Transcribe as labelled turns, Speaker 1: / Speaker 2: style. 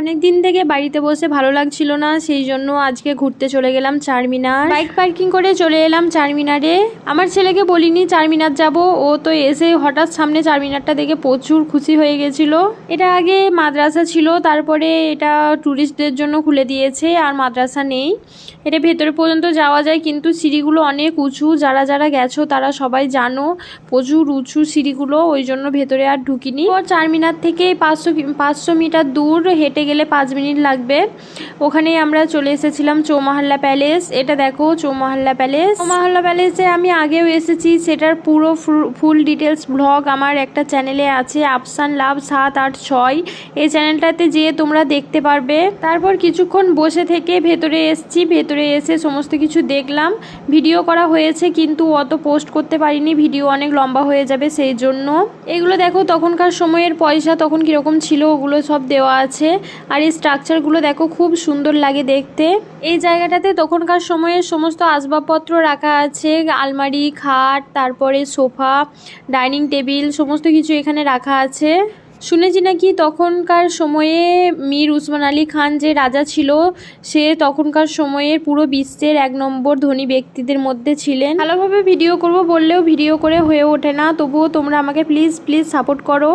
Speaker 1: অনেক দিন থেকে বাড়িতে বসে ভালো লাগছিল না, সেই জন্য আজকে ঘুরতে চলে গেলাম চারমিনার। বাইক পার্কিং করে চলে এলাম চারমিনারে। আমার ছেলেকে বলিনি চারমিনার যাব, ও তো এসে হঠাৎ সামনে চারমিনারটা দেখে প্রচুর খুশি হয়ে গেছিল। এটা আগে মাদ্রাসা ছিল, তারপরে এটা ট্যুরিস্টদের জন্য খুলে দিয়েছে, আর মাদ্রাসা নেই। এটা ভেতরে পর্যন্ত যাওয়া যায়, কিন্তু সিঁড়িগুলো অনেক উঁচু, যারা যারা গেছো তারা সবাই জানো, প্রচুর উঁচু সিঁড়িগুলো, ওই জন্য ভেতরে আর ঢুকিনি। ও চারমিনার থেকে পাঁচশো পাঁচশো মিটার দূর হেঁটে গেলে পাঁচ মিনিট লাগবে। ওখানেই আমরা চলে এসেছিলাম চৌমাহাল্লা প্যালেস। এটা দেখো, চৌমাহাল্লা প্যালেস। চৌমাহাল্লা প্যালেসে আমি আগেও এসেছি। সেটার পুরো ফুল ডিটেলস ব্লগ আমার একটা চ্যানেলে আছে আফসান লাভ সাত আট ছয়। এই চ্যানেলটাতে যেয়ে তোমরা দেখতে পারবে। তারপর কিছুক্ষণ বসে থেকে ভেতরে এসছি। ভেতরে এসে সমস্ত কিছু দেখলাম। ভিডিও করা হয়েছে কিন্তু অত পোস্ট করতে পারিনি। ভিডিও অনেক লম্বা হয়ে যাবে সেই জন্য। এগুলো দেখো, তখনকার সময়ের পয়সা তখন কীরকম ছিল, ওগুলো সব দেওয়া আছে। আর এই স্ট্রাকচারগুলো দেখো খুব সুন্দর লাগে দেখতে। এই জায়গাটাতে তখনকার সময়ে সমস্ত আসবাবপত্র রাখা আছে, আলমারি, খাট, তারপরে সোফা, ডাইনিং টেবিল, সমস্ত কিছু এখানে রাখা আছে। শুনেছি নাকি তখনকার সময়ে মীর উসমান আলী খান যে রাজা ছিল, সে তখনকার সময়ের পুরো বিশ্বের এক নম্বর ধনী ব্যক্তিদের মধ্যে ছিলেন। ভালোভাবে ভিডিও করব বললেও ভিডিও করে হয়ে ওঠে না, তবুও তোমরা আমাকে প্লিজ প্লিজ সাপোর্ট করো।